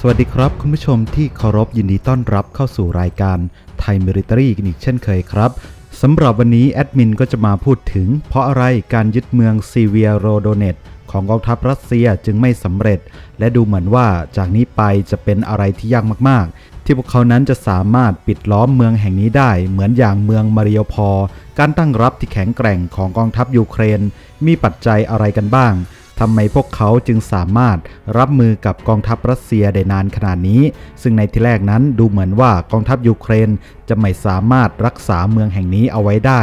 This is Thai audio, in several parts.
สวัสดีครับคุณผู้ชมที่เคารพยินดีต้อนรับเข้าสู่รายการไทยมิลิตรีกันอีกเช่นเคยครับสำหรับวันนี้แอดมินก็จะมาพูดถึง เพราะอะไรการยึดเมืองซีเวียโรโดเนตของกองทัพรัสเซียจึงไม่สำเร็จ และดูเหมือนว่าจากนี้ไปจะเป็นอะไรที่ยากมากๆ ที่พวกเขานั้นจะสามารถปิดล้อมเมืองแห่งนี้ได้ เหมือนอย่างเมืองมาริโอพอการตั้งรับที่แข็งแกร่งของกองทัพยูเครน มีปัจจัยอะไรกันบ้าง ทำไมพวกเขาจึงสามารถรับมือกับกองทัพรัสเซียได้นานขนาดนี้ ซึ่งในที่แรกนั้นดูเหมือนว่ากองทัพยูเครนจะไม่สามารถรักษาเมืองแห่งนี้เอาไว้ได้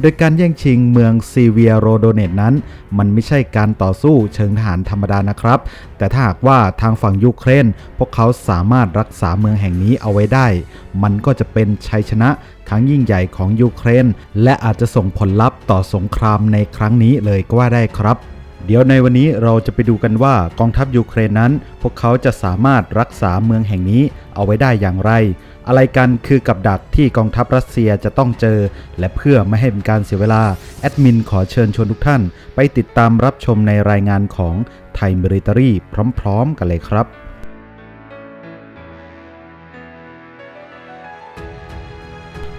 โดยการแย่งชิงเมืองซีเวียโรโดเนตนั้น มันไม่ใช่การต่อสู้เชิงทหารธรรมดานะครับ แต่ถ้าหากว่าทางฝั่งยูเครน พวกเขาสามารถรักษาเมืองแห่งนี้เอาไว้ได้ มันก็จะเป็นชัยชนะครั้งยิ่งใหญ่ของยูเครน และอาจจะส่งผลลัพธ์ต่อสงครามในครั้งนี้เลยก็ว่าได้ครับ เดี๋ยวในวันนี้เราจะไปดูกันว่ากองทัพยูเครนนั้น พวกเขาจะสามารถรักษาเมืองแห่งนี้เอาไว้ได้อย่างไร อะไรกันคือกับดักที่กองทัพรัสเซียจะต้องเจอ และเพื่อไม่ให้เป็นการเสียเวลา แอดมินขอเชิญชวนทุกท่าน ไปติดตามรับชมในรายงานของไทยมิลิตรีพร้อม ๆ กันเลยครับ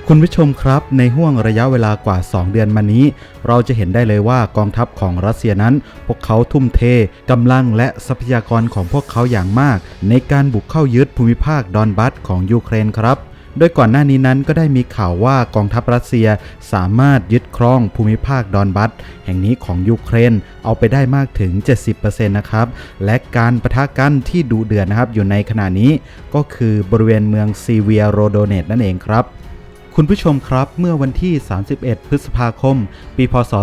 คุณผู้ชมครับในห่วงระยะเวลากว่า 2 เดือนมานี้ เราจะเห็นได้เลยว่ากองทัพของรัสเซียนั้น พวกเขาทุ่มเทกำลังและทรัพยากรของพวกเขาอย่างมาก ในการบุกเข้ายึดภูมิภาคดอนบัสของยูเครนครับโดยก่อนหน้านี้นั้นก็ได้มีข่าวว่ากองทัพรัสเซียสามารถยึดครองภูมิภาคดอนบัสแห่งนี้ของยูเครนเอาไปได้มากถึง 70%นะครับ และการประทะกันที่ดูเดือดนะครับอยู่ในขณะนี้ก็คือบริเวณเมืองซีเวียโรโดเนตนั่นเองครับ คุณผู้ชมครับเมื่อวันที่ 31 พฤษภาคม ปี พศ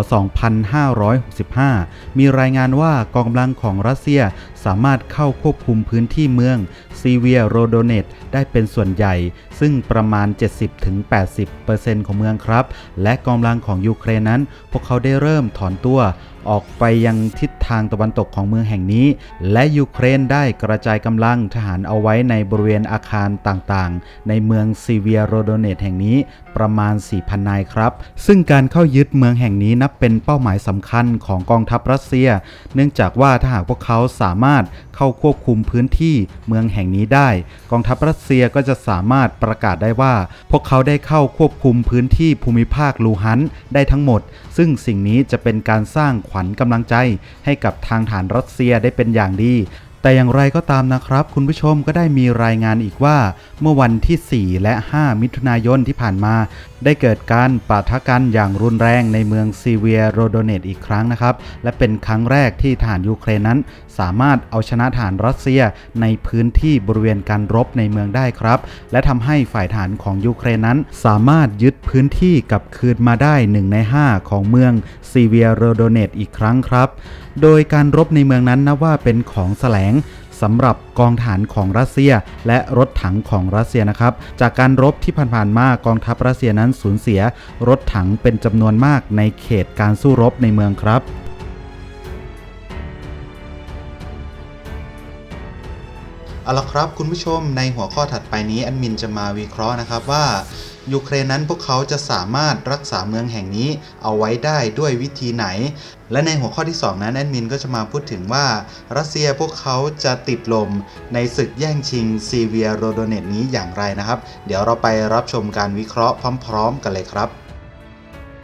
2565 มีรายงานว่ากองกำลังของรัสเซียสามารถเข้าควบคุมพื้นที่เมืองซีเวียโรโดเนตได้เป็นส่วนใหญ่ ซึ่งประมาณ 70-80%ของเมืองครับ และกองกำลังของยูเครนนั้น พวกเขาได้เริ่มถอนตัวออกไปยังทิศทางตะวันตกของเมืองแห่งนี้ และยูเครนได้กระจายกำลังทหารเอาไว้ในบริเวณอาคารต่างๆ ในเมืองซีเวียโรโดเนตแห่งนี้ประมาณ 4,000 นายครับ ซึ่งการเข้ายึดเมืองแห่งนี้นับเป็นเป้าหมายสำคัญของกองทัพรัสเซีย เนื่องจากว่าถ้าหากพวกเขาสามารถเข้าควบคุมพื้นที่เมืองแห่งนี้ได้ กองทัพรัสเซียก็จะสามารถประกาศได้ว่า พวกเขาได้เข้าควบคุมพื้นที่ภูมิภาคลูฮันได้ทั้งหมด ซึ่งสิ่งนี้จะเป็นการสร้างขวัญกำลังใจให้กับทางฐานรัสเซียได้เป็นอย่างดี แต่อย่างไรก็ตามนะครับ คุณผู้ชมก็ได้มีรายงานอีกว่า เมื่อวันที่ 4 และ 5 มิถุนายนที่ผ่านมาได้เกิดการปะทะกันอย่างรุนแรงในเมืองซีเวียโรโดเนตอีกครั้งนะครับ และเป็นครั้งแรกที่ฐานยูเครนนั้น สามารถเอาชนะฐานรัสเซียในพื้นที่บริเวณการรบในเมืองได้ครับ และทำให้ฝ่ายฐานของยูเครนนั้น สามารถยึดพื้นที่กลับคืนมาได้ 1 ใน 5 ของเมืองซีเวียโรโดเนตอีกครั้งครับ โดยการรบในเมืองนั้นนับว่าเป็นของแสลง สำหรับกองฐานของรัสเซีย และรถถังของรัสเซียนะครับ จากการรบที่ผ่านๆมากองทัพรัสเซียนั้นสูญเสีย รถถังเป็นจำนวนมากในเขตการสู้รบในเมืองครับเอาละครับคุณผู้ชมในหัวข้อถัดไปนี้แอดมินจะมาวิเคราะห์นะครับว่า ยูเครนนั้นพวกเขาจะสามารถรักษาเมืองแห่งนี้เอาไว้ได้ด้วยวิธีไหน และในหัวข้อที่ 2 นั้นแอดมินก็จะมาพูดถึงว่า รัสเซียพวกเขาจะติดลมในศึกแย่งชิงซีเวียโรโดเนตนี้อย่างไรนะครับ เดี๋ยวเราไปรับชมการวิเคราะห์พร้อม ๆ กันเลยครับ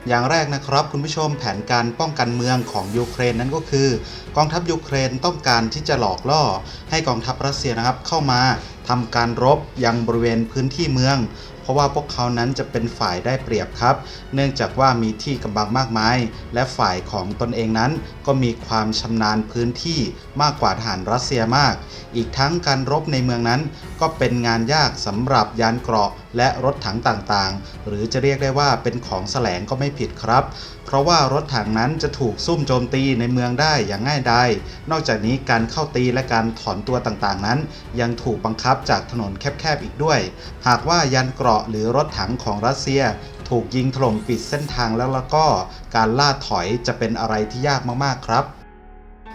อย่างแรกนะครับคุณผู้ชมแผนการป้องกันเมืองของยูเครนนั้นก็คือ กองทัพยูเครนต้องการที่จะหลอกล่อให้กองทัพรัสเซียนะครับเข้ามา ทำการรบยังบริเวณพื้นที่เมือง เพราะว่าพวกเขานั้นจะเป็นฝ่ายได้เปรียบครับ เนื่องจากว่ามีที่กำบังมากมาย และฝ่ายของตนเองนั้น ก็มีความชำนาญพื้นที่มากกว่าทหารรัสเซียมาก อีกทั้งการรบในเมืองนั้น ก็เป็นงานยากสำหรับยานเกราะและรถถังต่างๆ หรือจะเรียกได้ว่าเป็นของแสลงก็ไม่ผิดครับ เพราะว่ารถถังนั้นจะถูกซุ่มโจมตีในเมืองได้อย่างง่ายดายนอกจากนี้การเข้าตีและการถอนตัวต่างๆนั้น ยังถูกบังคับจากถนนแคบๆอีกด้วย หากว่ายานเกราะหรือรถถังของรัสเซีย ถูกยิงถล่มปิดเส้นทางแล้วแล้วก็การล่าถอยจะเป็นอะไรที่ยากมากๆครับ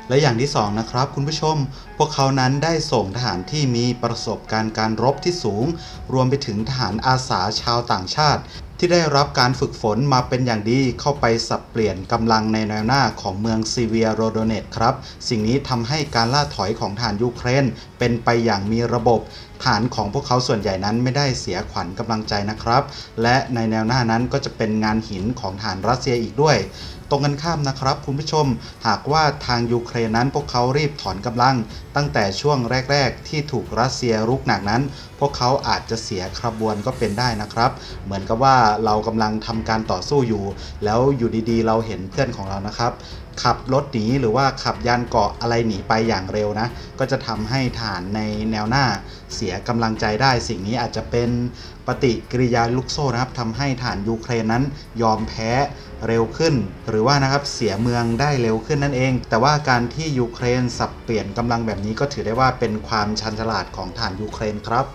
และอย่างที่2นะครับคุณผู้ชม พวกเขานั้นได้ส่งทหารที่มีประสบการณ์การรบที่สูง รวมไปถึงทหารอาสาชาวต่างชาติ ที่ได้รับการฝึกฝนมาเป็นอย่างดีเข้าไปสับเปลี่ยนกำลังในแนวหน้าของเมืองซีเวียโรโดเนตครับ สิ่งนี้ทำให้การล่าถอยของฐานยูเครน เป็นไปอย่างมีระบบ ฐานของพวกเขาส่วนใหญ่นั้นไม่ได้เสียขวัญกำลังใจนะครับ และในแนวหน้านั้นก็จะเป็นงานหินของฐานรัสเซียอีกด้วย ตรงกันข้ามนะครับคุณผู้ชม หากว่าทางยูเครนนั้นพวกเขารีบถอนกำลัง ตั้งแต่ช่วงแรก ๆ ที่ถูกรัสเซียรุกหนักนั้น พวกเขาอาจจะเสียขบวนก็เป็นได้นะครับ เหมือนกับว่าเรากำลังทำการต่อสู้อยู่ แล้วอยู่ดีๆ เราเห็นเพื่อนของเรานะครับขับรถหนีหรือว่าขับยานเกาะอะไรหนีไปอย่างเร็วนะ ก็จะทำให้ฐานในแนวหน้า เสียกำลังใจได้ สิ่งนี้อาจจะเป็นปฏิกิริยาลูกโซ่นะครับทำให้ฐานยูเครนนั้นยอมแพ้เร็วขึ้น หรือว่านะครับเสียเมืองได้เร็วขึ้นนั่นเอง แต่ว่าการที่ยูเครนสับเปลี่ยนกำลังแบบนี้ก็ถือได้ว่าเป็นความชันฉลาดของฐานยูเครนครับ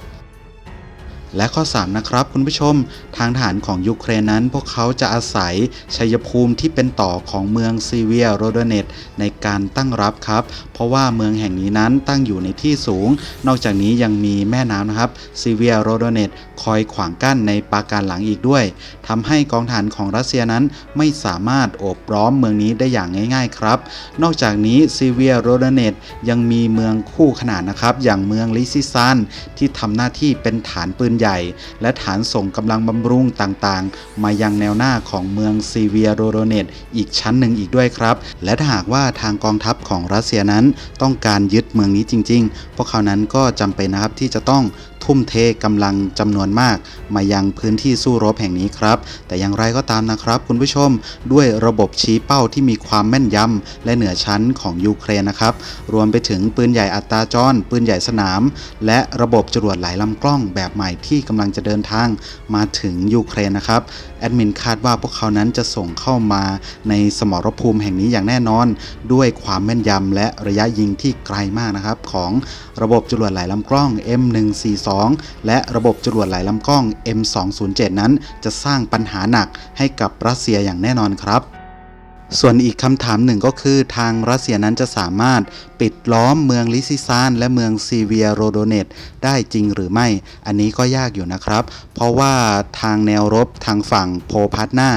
และข้อ 3 นะครับคุณผู้ชม ทางฐานของยูเครนนั้น พวกเขาจะอาศัยชัยภูมิที่เป็นต่อของเมืองซีเวียโรโดเนตในการตั้งรับครับ เพราะว่าเมืองแห่งนี้นั้นตั้งอยู่ในที่สูง นอกจากนี้ยังมีแม่น้ำนะครับซีเวียโรโดเนตคอยขวางกั้นในปาการหลังอีกด้วยทำให้กองฐานของรัสเซียนั้นไม่สามารถโอบล้อมเมืองนี้ได้อย่างง่ายๆครับ นอกจากนี้ซีเวียโรโดเนตยังมีเมืองคู่ขนานนะครับ อย่างเมืองลิซิซานที่ทำหน้าที่เป็นฐานปืนใหญ่และฐานส่งกำลังบำรุงต่างๆ มายังแนวหน้าของเมืองซีเวียโรโรเนตอีกชั้นหนึ่งอีกด้วยครับ และถ้าหากว่าทางกองทัพของรัสเซียนั้นต้องการยึดเมืองนี้จริง ๆ พวกเขานั้นก็จำเป็นนะครับที่จะต้องทุ่มเทกำลังจำนวนมาก มายังพื้นที่สู้รบแห่งนี้ครับ แต่อย่างไรก็ตามนะครับ คุณผู้ชมด้วยระบบชี้เป้าที่มีความแม่นยำและเหนือชั้นของยูเครนนะครับ รวมไปถึงปืนใหญ่อัตราจร ปืนใหญ่สนาม และระบบจรวดหลายลำกล้องแบบใหม่ที่กำลังจะเดินทางมาถึงยูเครนนะครับแอดมินคาดว่าพวกเขานั้นจะส่งเข้ามาในสมรภูมิแห่งนี้อย่างแน่นอน ด้วยความแม่นยำและระยะยิงที่ไกลมากนะครับของระบบจรวดหลายลำกล้อง2 และระบบจรวดหลายลำกล้อง M207 นั้นจะสร้างปัญหาหนักให้กับรัสเซียอย่างแน่นอนครับ ส่วนอีกคำถามหนึ่งก็คือทางรัสเซียนั้นจะสามารถปิดล้อมเมืองลิซิซานและเมืองซีเวียโรโดเนตได้จริงหรือไม่ อันนี้ก็ยากอยู่นะครับ เพราะว่าทางแนวรบทางฝั่งโพพาร์ตนา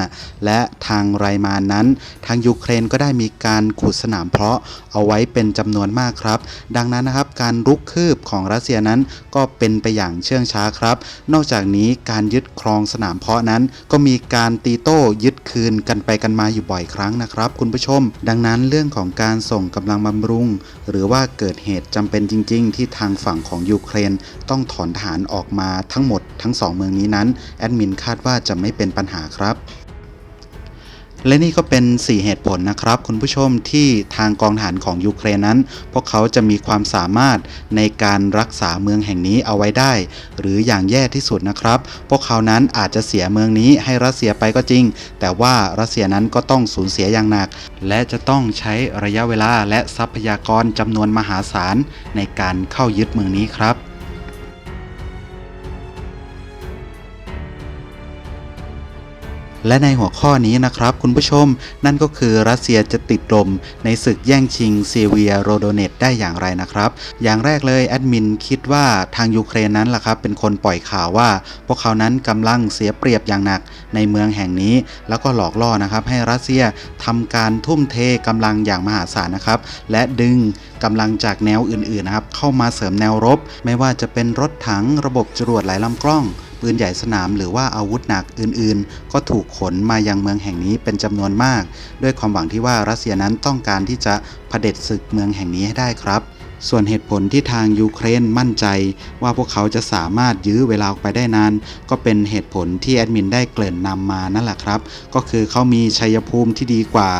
และทางไรมานนั้น ทางยูเครนก็ได้มีการขุดสนามเพาะเอาไว้เป็นจำนวนมากครับ ดังนั้นนะครับการรุกคืบของรัสเซียนั้นก็เป็นไปอย่างเชื่องช้าครับ นอกจากนี้การยึดครองสนามเพาะนั้น ก็มีการตีโต้ยึดคืนกันไปกันมาอยู่บ่อยครั้งนะครับ คุณผู้ชม ดังนั้นเรื่องของการส่งกำลังบำรุง หรือว่าเกิดเหตุจำเป็นจริง ๆ ที่ทางฝั่งของยูเครน ต้องถอนทหารออกมาทั้งหมดทั้งสองเมืองนี้นั้น แอดมินคาดว่าจะไม่เป็นปัญหาครับ และนี่ก็เป็น 4 เหตุผลนะครับ คุณผู้ชมที่ทางกองทหารของยูเครนนั้น พวกเขาจะมีความสามารถในการรักษาเมืองแห่งนี้เอาไว้ได้ หรืออย่างแย่ที่สุดนะครับ พวกเขานั้นอาจจะเสียเมืองนี้ให้รัสเซียไปก็จริง แต่ว่ารัสเซียนั้นก็ต้องสูญเสียอย่างหนัก และจะต้องใช้ระยะเวลาและทรัพยากรจำนวนมหาศาลในการเข้ายึดเมืองนี้ครับ และในหัวข้อนี้นะครับคุณผู้ชม นั่นก็คือรัสเซียจะติดลมในศึกแย่งชิงซีเวียโรโดเนตได้อย่างไรนะครับ อย่างแรกเลยแอดมินคิดว่าทางยูเครนนั้นล่ะครับเป็นคนปล่อยข่าวว่า พวกเขานั้นกำลังเสียเปรียบอย่างหนักในเมืองแห่งนี้ แล้วก็หลอกล่อนะครับให้รัสเซียทำการทุ่มเทกำลังอย่างมหาศาลนะครับ และดึงกำลังจากแนวอื่นๆนะครับเข้ามาเสริมแนวรบ ไม่ว่าจะเป็นรถถังระบบจรวดหลายลำกล้อง ปืนใหญ่สนามหรือว่าอาวุธหนักอื่นๆ ก็ถูกขนมายังเมืองแห่งนี้เป็นจำนวนมาก ด้วยความหวังที่ว่ารัสเซียนั้นต้องการที่จะเผด็จศึกเมืองแห่งนี้ให้ได้ครับส่วนเหตุผลที่ทางยูเครนมั่นใจ ว่าพวกเขาจะสามารถยื้อเวลาออกไปได้นาน ก็เป็นเหตุผลที่แอดมินได้เกริ่นนำมานั่นแหละครับ ก็คือเขามีชัยภูมิที่ดีกว่า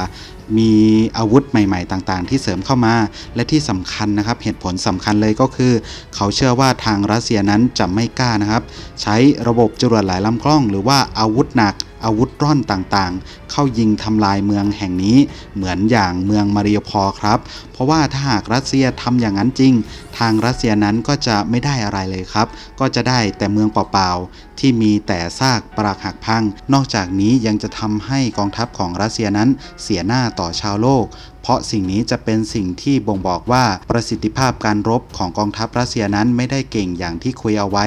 มีอาวุธใหม่ๆ ต่างๆ ที่เสริมเข้ามา และที่สำคัญนะครับ เหตุผลสำคัญเลยก็คือ เขาเชื่อว่าทางรัสเซียนั้นจะไม่กล้านะครับ ใช้ระบบจรวดหลายลำกล้อง หรือว่าอาวุธหนัก อาวุธร่อนต่างๆ เข้ายิงทำลายเมืองแห่งนี้เหมือนอย่างเมืองมาริยพอลครับ เพราะว่าถ้าหากรัสเซียทำอย่างนั้นจริง ทางรัสเซียนั้นก็จะไม่ได้อะไรเลยครับ ก็จะได้แต่เมืองเปล่าๆ ที่มีแต่ซากปรักหักพัง นอกจากนี้ยังจะทำให้กองทัพของรัสเซียนั้นเสียหน้าต่อชาวโลก ราะสิ่งนี้จะเป็นสิ่งที่บ่งบอกว่าประสิทธิภาพการรบของกองทัพรัสเซียนั้นไม่ได้เก่งอย่างที่คุยเอาไว้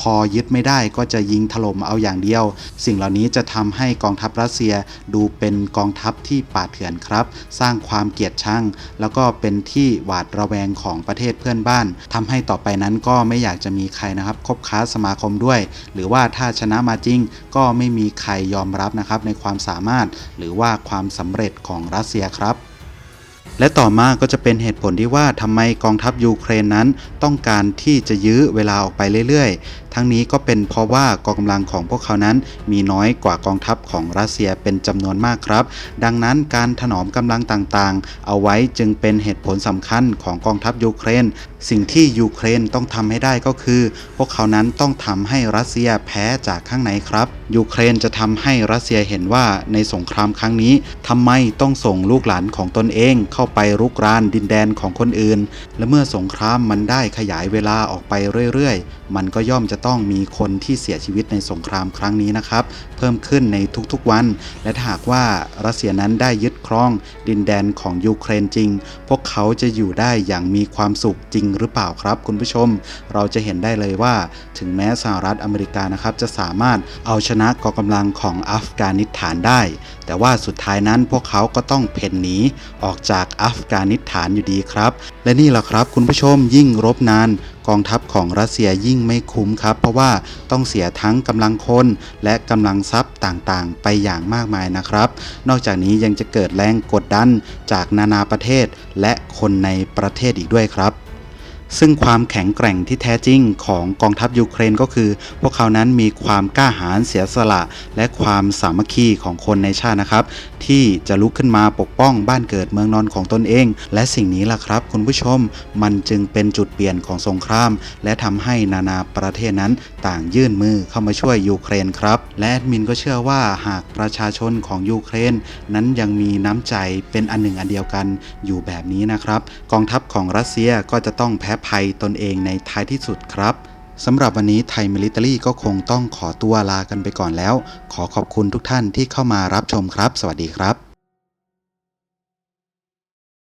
พอยึดไม่ได้ก็จะยิงถล่มเอาอย่างเดียว สิ่งเหล่านี้จะทำให้กองทัพรัสเซียดูเป็นกองทัพที่ป่าเถื่อนครับ สร้างความเกลียดชังแล้วก็เป็นที่หวาดระแวงของประเทศเพื่อนบ้านทำให้ต่อไปนั้นก็ไม่อยากจะมีใครนะครับคบค้าสมาคมด้วย หรือว่าถ้าชนะมาจริง ก็ไม่มีใครยอมรับนะครับในความสามารถ หรือว่าความสำเร็จของรัสเซียครับ และต่อมาก็จะเป็นเหตุผลที่ว่าทำไมกองทัพยูเครนนั้น ต้องการที่จะยื้อเวลาออกไปเรื่อยๆ ทั้งนี้ก็เป็นเพราะว่ากองกำลังของพวกเขานั้น มีน้อยกว่ากองทัพของรัสเซียเป็นจำนวนมากครับ ดังนั้นการถนอมกำลังต่างๆ เอาไว้จึงเป็นเหตุผลสำคัญของกองทัพยูเครน สิ่งที่ยูเครนต้องทำให้ได้ก็คือ พวกเขานั้นต้องทำให้รัสเซียแพ้จากข้างในครับ ยูเครนจะทำให้รัสเซียเห็นว่าในสงครามครั้งนี้ทำไมต้องส่งลูกหลานของตนเองเข้าไปรุกรานดินแดนของคนอื่น และเมื่อสงครามมันได้ขยายเวลาออกไปเรื่อยๆ มันก็ย่อมจะต้องมีคนที่เสียชีวิตในสงครามครั้งนี้นะครับ เพิ่มขึ้นในทุกๆวัน และหากว่ารัสเซียนั้นได้ยึดครอง ดินแดนของยูเครนจริง พวกเขาจะอยู่ได้อย่างมีความสุขจริงหรือเปล่าครับ คุณผู้ชม เราจะเห็นได้เลยว่า ถึงแม้สหรัฐอเมริกานะครับจะสามารถเอาชนะกองกำลังของอัฟกานิสถานได้ แต่ว่าสุดท้ายนั้นพวกเขาก็ต้องเพ่นหนีออกจากอัฟกานิสถานอยู่ดีครับ และนี่แหละครับคุณผู้ชมยิ่งรบนาน กองทัพของรัสเซียยิ่งไม่คุ้มครับ เพราะว่าต้องเสียทั้งกำลังคนและกำลังทรัพย์ต่างๆ ไปอย่างมากมายนะครับ นอกจากนี้ยังจะเกิดแรงกดดันจากนานาประเทศและคนในประเทศอีกด้วยครับ ซึ่งความแข็งแกร่งที่แท้จริงของกองทัพยูเครนก็คือ พวกเขานั้นมีความกล้าหาญเสียสละ และความสามัคคีของคนในชาตินะครับ ที่จะลุกขึ้นมาปกป้องบ้านเกิดเมืองนอนของตนเอง และสิ่งนี้ล่ะครับ คุณผู้ชมมันจึงเป็นจุดเปลี่ยนของสงคราม และทำให้นานาประเทศนั้นต่างยื่นมือเข้ามาช่วยยูเครนครับ และแอดมินก็เชื่อว่าหากประชาชนของยูเครน นั้นยังมีน้ำใจเป็นอันหนึ่งอันเดียวกันอยู่แบบนี้นะครับ กองทัพของรัสเซียก็จะต้องแพ้ภัยตนเองในท้ายที่สุดครับสำหรับวันนี้ไทยมิลิเตอรี่ก็คงต้องขอตัวลากันไปก่อนแล้ว ขอขอบคุณทุกท่านที่เข้ามารับชมครับ สวัสดีครับ